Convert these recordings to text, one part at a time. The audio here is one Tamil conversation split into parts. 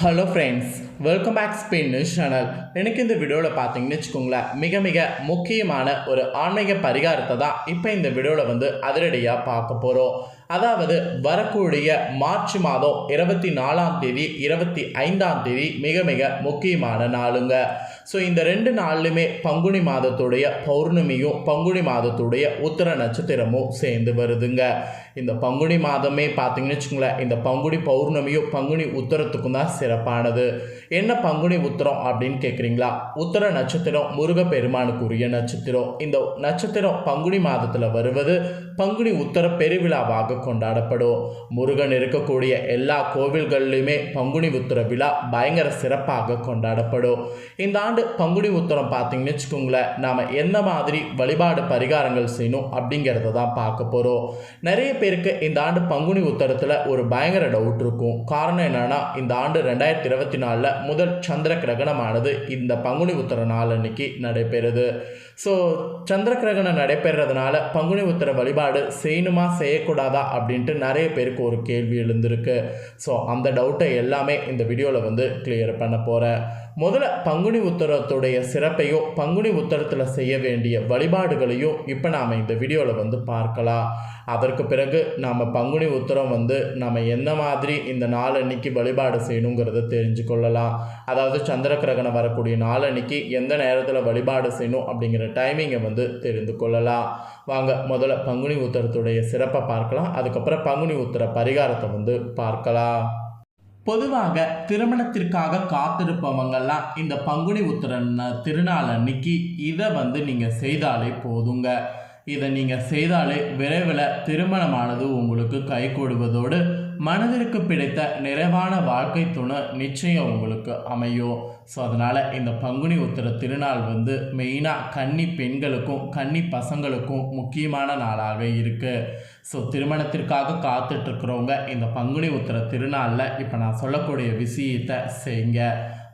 Hello friends welcome back Spain news channel எனக்கு இந்த வீடியோவில் பார்த்தீங்கன்னு வச்சுக்கோங்களேன் மிக மிக முக்கியமான ஒரு ஆன்மீக பரிகாரத்தை தான் இப்போ இந்த வீடியோவில் வந்து அதிரடியாக பார்க்க போகிறோம் அதாவது வரக்கூடிய மார்ச் மாதம் இருபத்தி நாலாம் தேதி இருபத்தி ஐந்தாம் தேதி மிக மிக முக்கியமான நாளுங்க. ஸோ இந்த ரெண்டு நாளுமே பங்குனி மாதத்துடைய பௌர்ணமியும் பங்குனி மாதத்துடைய உத்தர நட்சத்திரமும் சேர்ந்து வருதுங்க. இந்த பங்குனி மாதமே பார்த்தீங்கன்னு வச்சுக்கோங்களேன் இந்த பங்குனி பௌர்ணமியும் பங்குனி உத்தரத்துக்கும் தான் சிறப்பானது. என்ன பங்குனி உத்தரம் அப்படின்னு கேட்குறீங்களா உத்தர நட்சத்திரம் முருகப்பெருமானுக்குரிய நட்சத்திரம். இந்த நட்சத்திரம் பங்குனி மாதத்தில் வருவது பங்குனி உத்தர பெருவிழாவாக கொண்டாடப்படும். முருகன் இருக்கக்கூடிய எல்லா கோவில்கள்லையுமே பங்குனி உத்தர விழா பயங்கர சிறப்பாக கொண்டாடப்படும். இந்த ஆண்டு பங்குனி உத்தரம் பார்த்தீங்கன்னு வச்சுக்கோங்களேன் நாம் எந்த மாதிரி வழிபாடு பரிகாரங்கள் செய்யணும் அப்படிங்கிறத தான் பார்க்க போகிறோம் நிறைய பேர் பேருக்கு இந்த ஆண்டு பங்குனி உத்தரத்தில் ஒரு பயங்கர டவுட் இருக்கும். காரணம் என்னன்னா இந்த ஆண்டு ரெண்டாயிரத்தி இருபத்தி நாலில் முதல் சந்திர கிரகணமானது இந்த பங்குனி உத்தர நாள் அன்னைக்கு நடைபெறுது. ஸோ சந்திர கிரகணம் நடைபெறதுனால பங்குனி உத்தர வழிபாடு செய்யணுமா செய்யக்கூடாதா அப்படின்ட்டு நிறைய பேருக்கு ஒரு கேள்வி எழுந்திருக்கு. ஸோ அந்த டவுட்டை எல்லாமே இந்த வீடியோவில் வந்து கிளியர் பண்ண போகிறேன் முதல்ல பங்குனி உத்தரத்துடைய சிறப்பையும் பங்குனி உத்தரத்தில் செய்ய வேண்டிய வழிபாடுகளையும் இப்போ நாம் இந்த வீடியோவில் வந்து பார்க்கலாம். அதற்கு பிறகு நாம் பங்குனி உத்தரம் வந்து நம்ம எந்த மாதிரி இந்த நாள் அன்னைக்கு வழிபாடு செய்யணுங்கிறத தெரிஞ்சு கொள்ளலாம். அதாவது சந்திர கிரகணம் வரக்கூடிய நாள் அன்னைக்கு எந்த நேரத்தில் வழிபாடு செய்யணும் அப்படிங்கிற டைமிங்கை வந்து தெரிந்து கொள்ளலாம். வாங்க முதல்ல பங்குனி உத்தரத்துடைய சிறப்பை பார்க்கலாம். அதுக்கப்புறம் பங்குனி உத்தர பரிகாரத்தை வந்து பார்க்கலாம். பொதுவாக திருமணத்திற்காக காத்திருப்பவங்கெல்லாம் இந்த பங்குனி உத்திர திருநாள் அன்னைக்கு இதை வந்து நீங்கள் செய்தாலே போதுங்க. இதை நீங்கள் செய்தாலே விரைவில் திருமணமானது உங்களுக்கு கைகூடுவதோடு மனதிற்கு பிடித்த நிறைவான வாழ்க்கை துணை நிச்சயம் உங்களுக்கு அமையும். ஸோ அதனால் இந்த பங்குனி உத்திர திருநாள் வந்து மெயினாக கன்னி பெண்களுக்கும் கன்னி பசங்களுக்கும் முக்கியமான நாளாக இருக்குது ஸோ திருமணத்திற்காக காத்துட்ருக்கிறவங்க இந்த பங்குனி உத்திர திருநாளில் இப்போ நான் சொல்லக்கூடிய விஷயத்தை செய்யுங்க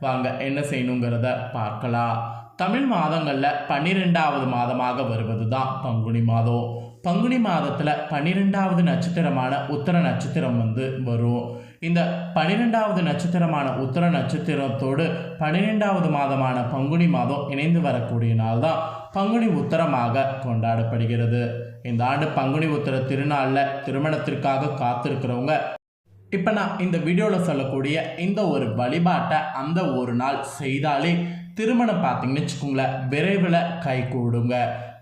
வாங்க என்ன செய்யணுங்கிறத பார்க்கலாம். தமிழ் மாதங்களில் பன்னிரெண்டாவது மாதமாக வருவது தான் பங்குனி மாதம். பங்குனி மாதத்தில் பன்னிரெண்டாவது நட்சத்திரமான உத்தர நட்சத்திரம் வந்து வரும். இந்த பன்னிரெண்டாவது நட்சத்திரமான உத்தர நட்சத்திரத்தோடு பன்னிரெண்டாவது மாதமான பங்குனி மாதம் இணைந்து வரக்கூடிய நாள் தான் பங்குனி உத்தரமாக கொண்டாடப்படுகிறது. இந்த ஆண்டு பங்குனி உத்திர திருநாளில் திருமணத்திற்காக காத்திருக்கிறவங்க இப்போ நான் இந்த வீடியோவில் சொல்லக்கூடிய இந்த ஒரு வழிபாட்டை அந்த ஒரு நாள் செய்தாலே திருமணம் பார்த்தீங்கன்னு வச்சுக்கோங்களேன் விரைவில் கை கூடுங்க.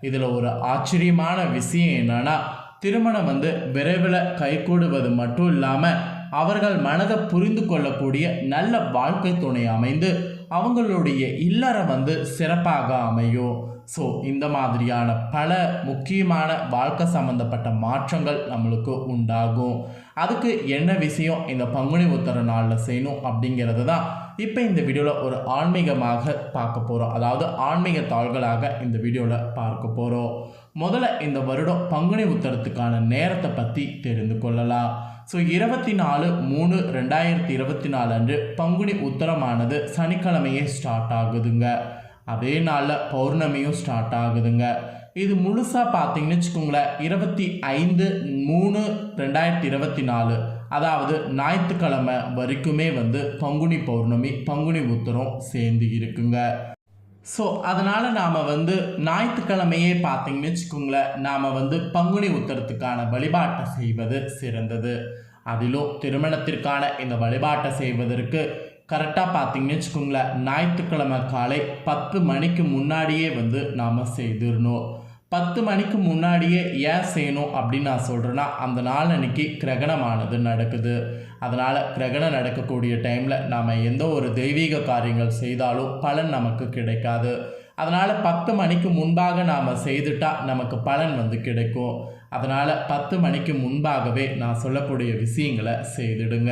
இதில் ஒரு ஆச்சரியமான விஷயம் என்னென்னா திருமணம் வந்து விரைவில் கை கூடுவது மட்டும் இல்லாமல் அவர்கள் மனதை புரிந்து கொள்ளக்கூடிய நல்ல வாழ்க்கை துணை அமைந்து அவங்களுடைய இல்லறம் வந்து சிறப்பாக அமையும். ஸோ இந்த மாதிரியான பல முக்கியமான வாழ்க்கை சம்மந்தப்பட்ட மாற்றங்கள் நம்மளுக்கு உண்டாகும். அதுக்கு என்ன விஷயம் இந்த பங்குனி உத்தர நாளில் செய்யணும் அப்படிங்கிறது தான் இப்போ இந்த வீடியோவில் ஒரு ஆன்மீகமாக பார்க்க போகிறோம் அதாவது ஆன்மீக தாள்களாக இந்த வீடியோவில் பார்க்க போகிறோம் முதல்ல இந்த வருடம் பங்குனி உத்தரத்துக்கான நேரத்தை பற்றி தெரிந்து கொள்ளலாம். ஸோ இருபத்தி நாலு மூணு ரெண்டாயிரத்தி இருபத்தி நாலு அன்று பங்குனி உத்தரமானது சனிக்கிழமையே ஸ்டார்ட் ஆகுதுங்க. அதே நாளில் பௌர்ணமியும் ஸ்டார்ட் ஆகுதுங்க. இது முழுசாக பார்த்தீங்கன்னு வச்சுக்கோங்களேன் இருபத்தி ஐந்து மூணு ரெண்டாயிரத்தி இருபத்தி நாலு. அதாவது ஞாயிற்றுக்கிழமை வரைக்குமே வந்து பங்குனி பௌர்ணமி பங்குனி உத்தரம் சேர்ந்து இருக்குங்க. ஸோ அதனால் நாம் வந்து ஞாயிற்றுக்கிழமையே பார்த்தீங்கன்னு வச்சுக்கோங்களேன் நாம் வந்து பங்குனி உத்தரத்துக்கான வழிபாட்டை செய்வது சிறந்தது. அதிலும் திருமணத்திற்கான இந்த வழிபாட்டை செய்வதற்கு கரெக்டாக பார்த்தீங்கன்னு வச்சுக்கோங்களேன். ஞாயிற்றுக்கிழமை காலை பத்து மணிக்கு முன்னாடியே வந்து நாம் செய்திடணும். பத்து மணிக்கு முன்னாடியே ஏன் செய்யணும் அப்படின்னு நான் சொல்கிறேன்னா அந்த நாள் அன்னைக்கு கிரகணமானது நடக்குது. அதனால் கிரகணம் நடக்கக்கூடிய டைமில் நாம் எந்த ஒரு தெய்வீக காரியங்கள் செய்தாலும் பலன் நமக்கு கிடைக்காது. அதனால் பத்து மணிக்கு முன்பாக நாம் செய்துட்டால் நமக்கு பலன் வந்து கிடைக்கும். அதனால் பத்து மணிக்கு முன்பாகவே நான் சொல்லக்கூடிய விஷயங்களை செய்திடுங்க.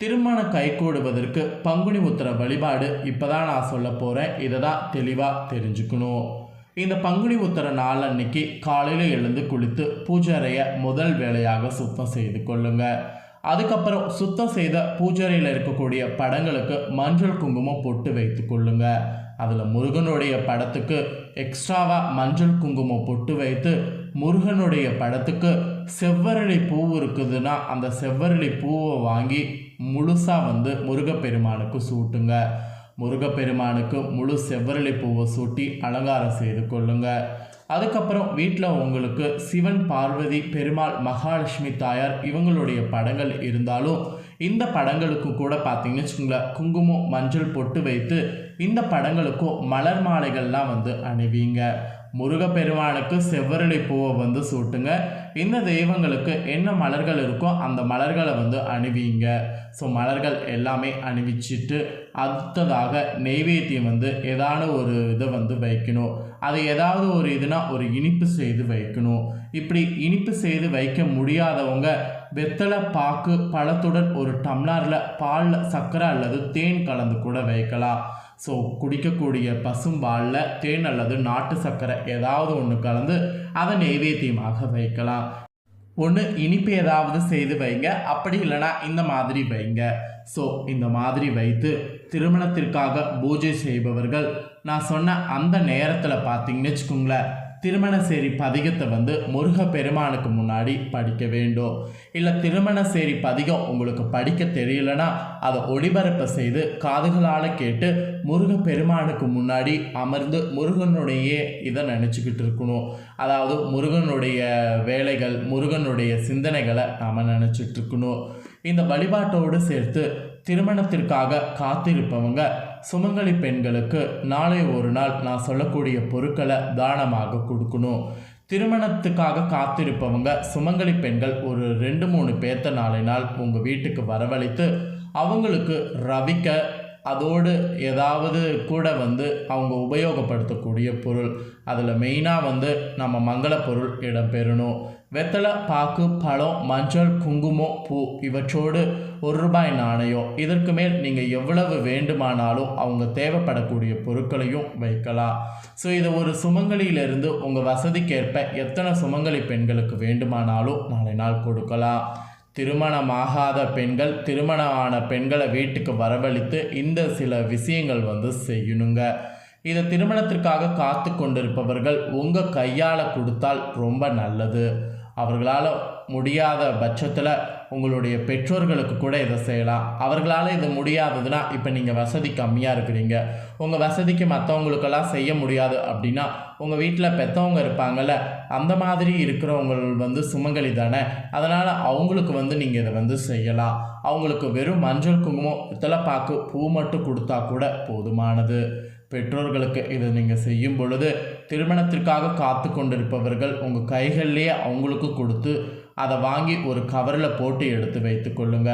திருமணம் கைகூடுவதற்கு பங்குனி உத்தர வழிபாடு இப்போ தான் நான் சொல்ல போகிறேன் இதை தான் தெளிவாக தெரிஞ்சுக்கணும். இந்த பங்குனி உத்தர நாள் அன்னைக்கு காலையில் எழுந்து குளித்து பூஜை முதல் வேலையாக சுத்தம் செய்து கொள்ளுங்க. அதுக்கப்புறம் சுத்தம் செய்த பூஜரையில் இருக்கக்கூடிய படங்களுக்கு மஞ்சள் குங்குமம் பொட்டு வைத்து கொள்ளுங்க. அதில் முருகனுடைய படத்துக்கு எக்ஸ்ட்ராவாக மஞ்சள் குங்குமம் பொட்டு வைத்து முருகனுடைய படத்துக்கு செவ்வரளி பூ இருக்குதுன்னா அந்த செவ்வரளி பூவை வாங்கி முழுசாக வந்து முருகப்பெருமானுக்கு சூட்டுங்க. முருகப்பெருமானுக்கு முழு செவ்வரளி பூவை சூட்டி அலங்காரம் செய்து கொள்ளுங்க. அதுக்கப்புறம் வீட்டில் உங்களுக்கு சிவன் பார்வதி பெருமாள் மகாலட்சுமி தாயார் இவங்களுடைய படங்கள் இருந்தாலும் இந்த படங்களுக்கு கூட பார்த்தீங்கன்னு வச்சுக்கோங்களேன் குங்குமம் மஞ்சள் பொட்டு வைத்து இந்த படங்களுக்கும் மலர் மாலைகள்லாம் வந்து அணிவிங்க. முருகப்பெருமானுக்கு செவ்வரளி பூவை வந்து சூட்டுங்க. இந்த தெய்வங்களுக்கு என்ன மலர்கள் இருக்கோ அந்த மலர்களை வந்து அணிவிங்க. ஸோ மலர்கள் எல்லாமே அணிவிச்சிட்டு அடுத்ததாக நெய்வேத்தியம் வந்து ஏதான ஒரு இதை வந்து வைக்கணும். அது ஏதாவது ஒரு இதுனா ஒரு இனிப்பு செய்து வைக்கணும். இப்படி இனிப்பு செய்து வைக்க முடியாதவங்க வெத்தலை பாக்கு பழத்துடன் ஒரு டம்ளரில் பாலில் சர்க்கரை அல்லது தேன் கலந்து கூட வைக்கலாம். ஸோ குடிக்கக்கூடிய பசும்பாலில் தேன் அல்லது நாட்டு சர்க்கரை ஏதாவது ஒன்று கலந்து அதை நெய்வேத்தியமாக வைக்கலாம். ஒன்று இனிப்பு ஏதாவது செய்து வைங்க. அப்படி இல்லைனா இந்த மாதிரி வைங்க. ஸோ இந்த மாதிரி வைத்து திருமணத்திற்காக பூஜை செய்பவர்கள் நான் சொன்ன அந்த நேரத்தில் பார்த்தீங்கன்னு வச்சுக்கோங்களேன் திருமணசேரி பதிகத்தை வந்து முருக பெருமானுக்கு முன்னாடி படிக்க வேண்டும். இல்லை திருமணசேரி பதிகம் உங்களுக்கு படிக்க தெரியலனா அதை ஒளிபரப்பை செய்து காதுகளால் கேட்டு முருக பெருமானுக்கு முன்னாடி அமர்ந்து முருகனுடைய இதை நினச்சிக்கிட்டு இருக்கணும். அதாவது முருகனுடைய வேலைகள் முருகனுடைய சிந்தனைகளை நாம் நினச்சிட்டு இருக்கணும். இந்த வழிபாட்டோடு சேர்த்து திருமணத்திற்காக காத்திருப்பவங்க சுமங்கலி பெண்களுக்கு நாளை ஒரு நாள் நான் சொல்லக்கூடிய பொருட்களை தானமாக கொடுக்கணும். திருமணத்துக்காக காத்திருப்பவங்க சுமங்கலி பெண்கள் ஒரு ரெண்டு மூணு பேர்த்த நாளை நாள் உங்கள் வீட்டுக்கு வரவழைத்து அவங்களுக்கு ரவிக்க அதோடு ஏதாவது கூட வந்து அவங்க உபயோகப்படுத்தக்கூடிய பொருள் அதில் மெயினாக வந்து நம்ம மங்கள பொருள் இடம்பெறணும். வெத்தலை பாக்கு பழம் மஞ்சள் குங்குமம் பூ இவற்றோடு ஒரு ரூபாய் நாணயம். இதற்கு மேல் நீங்கள் எவ்வளவு வேண்டுமானாலும் அவங்க தேவைப்படக்கூடிய பொருட்களையும் வைக்கலாம். ஸோ இதை ஒரு சுமங்கலியிலிருந்து உங்கள் வசதிக்கேற்ப எத்தனை சுமங்கலி பெண்களுக்கு வேண்டுமானாலும் நாளை நாள் கொடுக்கலாம். திருமணமாகாத பெண்கள் திருமணம் ஆன பெண்களை வீட்டுக்கு வரவழைத்து இந்த சில விஷயங்கள் வந்து செய்யணுங்க. இதை திருமணத்திற்காக காத்து கொண்டிருப்பவர்கள் உங்கள் கையால் கொடுத்தால் ரொம்ப நல்லது. அவர்களால் முடியாத பட்சத்தில் உங்களுடைய பெற்றோர்களுக்கு கூட இதை செய்யலாம். அவர்களால் இது முடியாததுன்னா இப்போ நீங்கள் வசதி கம்மியாக இருக்கிறீங்க. உங்கள் வசதிக்கு மற்றவங்களுக்கெல்லாம் செய்ய முடியாது அப்படின்னா உங்கள் வீட்டில் பெற்றவங்க இருப்பாங்கள்ல அந்த மாதிரி இருக்கிறவங்க வந்து சுமங்கலி தானே. அதனால் அவங்களுக்கு வந்து நீங்கள் இதை வந்து செய்யலாம். அவங்களுக்கு வெறும் மஞ்சள் குங்குமம் பித்தளைப்பாக்கு பூ மட்டும் கொடுத்தா கூட போதுமானது. பெற்றோர்களுக்கு இதை நீங்கள் செய்யும் பொழுது திருமணத்திற்காக காத்து கொண்டிருப்பவர்கள் உங்கள் கைகள்லேயே அவங்களுக்கு கொடுத்து அதை வாங்கி ஒரு கவரில் போட்டு எடுத்து வைத்து கொள்ளுங்க.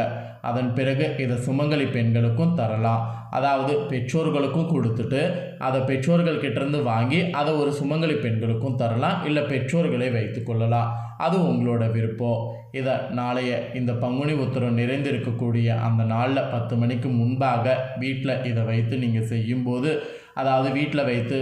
அதன் பிறகு இதை சுமங்கலி பெண்களுக்கும் தரலாம். அதாவது பெற்றோர்களுக்கும் கொடுத்துட்டு அதை பெற்றோர்கள் கிட்டேருந்து வாங்கி அதை ஒரு சுமங்கலி பெண்களுக்கும் தரலாம். இல்லை பெற்றோர்களை வைத்து கொள்ளலாம். அது உங்களோட விருப்பம் இதை நாளைய இந்த பங்குனி உத்தரம் நிறைந்திருக்கக்கூடிய அந்த நாளில் பத்து மணிக்கு முன்பாக வீட்டில் இதை வைத்து நீங்கள் செய்யும்போது அதாவது வீட்டில் வைத்து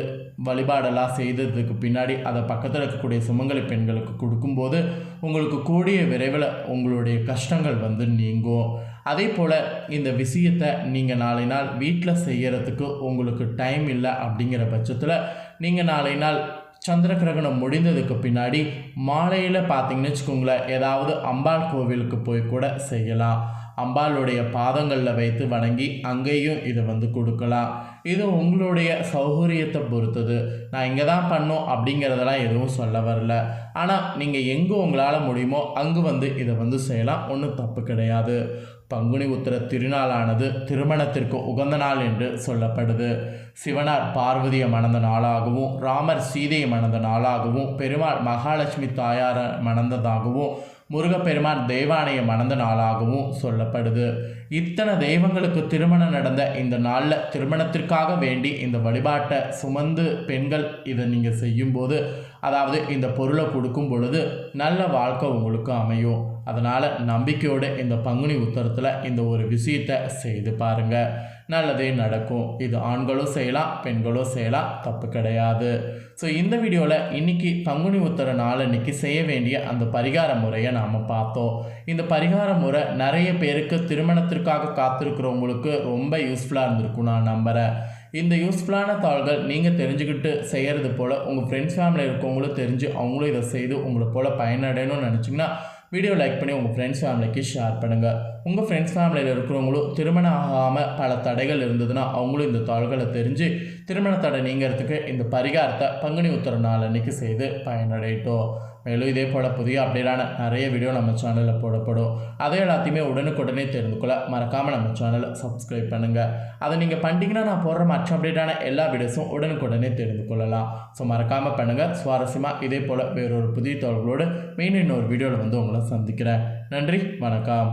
வழிபாடெல்லாம் செய்ததுக்கு பின்னாடி அதை பக்கத்தில் இருக்கக்கூடிய சுமங்கலி பெண்களுக்கு கொடுக்கும்போது உங்களுக்கு கூடிய விரைவில் உங்களுடைய கஷ்டங்கள் வந்து நீங்கும். அதே போல் இந்த விஷயத்தை நீங்கள் நாளை நாள் வீட்டில் செய்கிறதுக்கு உங்களுக்கு டைம் இல்லை அப்படிங்கிற பட்சத்தில் நீங்கள் நாளை நாள் சந்திர கிரகணம் முடிந்ததுக்கு பின்னாடி மாலையில் பார்த்தீங்கன்னு வச்சுக்கோங்களேன் ஏதாவது அம்பாள் கோவிலுக்கு போய் கூட செய்யலாம். அம்பாளுடைய பாதங்களில் வைத்து வணங்கி அங்கேயும் இதை வந்து கொடுக்கலாம். இது உங்களுடைய சௌகரியத்தை பொறுத்தது. நான் இங்கே தான் பண்ணும் அப்படிங்கிறதெல்லாம் எதுவும் சொல்ல வரல. ஆனால் நீங்கள் எங்கே உங்களால் முடியுமோ அங்கே வந்து இதை வந்து செய்யலாம். ஒன்றும் தப்பு கிடையாது. பங்குனி உத்திர திருநாளானது திருமணத்திற்கு உகந்த நாள் என்று சொல்லப்படுது. சிவனார் பார்வதியை மணந்த நாளாகவும் ராமர் சீதையை மணந்த நாளாகவும் பெருமாள் மகாலட்சுமி தாயாரை மணந்ததாகவும் முருகப்பெருமான் தெய்வானையை மணந்த நாளாகவும் சொல்லப்படுது. இத்தனை தெய்வங்களுக்கு திருமணம் நடந்த இந்த நாளில் திருமணத்திற்காக வேண்டி இந்த வழிபாட்டை சுமந்து பெண்கள் இதை நீங்கள் செய்யும்போது அதாவது இந்த பொருளை கொடுக்கும் பொழுது நல்ல வாழ்க்கை உங்களுக்கு அமையும். அதனால் நம்பிக்கையோடு இந்த பங்குனி உத்தரத்தில் இந்த ஒரு விஷயத்தை செய்து பாருங்கள் நல்லதே நடக்கும். இது ஆண்களும் செய்யலாம் பெண்களும் செய்யலாம் தப்பு கிடையாது. ஸோ இந்த வீடியோவில் இன்றைக்கி பங்குனி உத்தர நாள் செய்ய வேண்டிய அந்த பரிகார முறையை நாம் பார்த்தோம். இந்த பரிகார முறை நிறைய பேருக்கு திருமணத்திற்காக காத்திருக்கிறவங்களுக்கு ரொம்ப யூஸ்ஃபுல்லாக இருந்திருக்கும் நான் நம்புகிறேன் இந்த யூஸ்ஃபுல்லான தாள்கள் நீங்கள் தெரிஞ்சுக்கிட்டு செய்கிறது போல் உங்கள் ஃப்ரெண்ட்ஸ் ஃபேமிலியில் இருக்கவங்களும் தெரிஞ்சு அவங்களும் இதை செய்து உங்களை போல் பயனடையணும்னு நினச்சிங்கன்னா வீடியோ லைக் பண்ணி உங்கள் ஃப்ரெண்ட்ஸ் ஃபேமிலிக்கு ஷேர் பண்ணுங்கள் உங்கள் ஃப்ரெண்ட்ஸ் ஃபேமிலியில் இருக்கிறவங்களும் திருமணம் ஆகாமல் பல தடைகள் இருந்ததுன்னா அவங்களும் இந்த தாள்களை தெரிஞ்சு திருமண தடை நீங்கிறதுக்கு இந்த பரிகாரத்தை பங்குனி உத்தர நாள் அன்னைக்கு செய்து பயனடையட்டும். மேலும் இதே போல் புதிய அப்டேட்டான நிறைய வீடியோ நம்ம சேனலில் போடப்படும். அதை எல்லாத்தையுமே உடனுக்குடனே தெரிந்து கொள்ள மறக்காமல் நம்ம சேனலை சப்ஸ்கிரைப் பண்ணுங்கள் அதை நீங்கள் பண்ணிட்டீங்கன்னா நான் போடுற மற்ற அப்டேட்டான எல்லா வீடியோஸும் உடனுக்குடனே தெரிந்து கொள்ளலாம். ஸோ மறக்காமல் பண்ணுங்கள் சுவாரஸ்யமாக இதே போல் வேறொரு புதிய தகவல்களோடு மீண்டும் இன்னொரு வீடியோவில் வந்து உங்களை சந்திக்கிறேன். நன்றி வணக்கம்.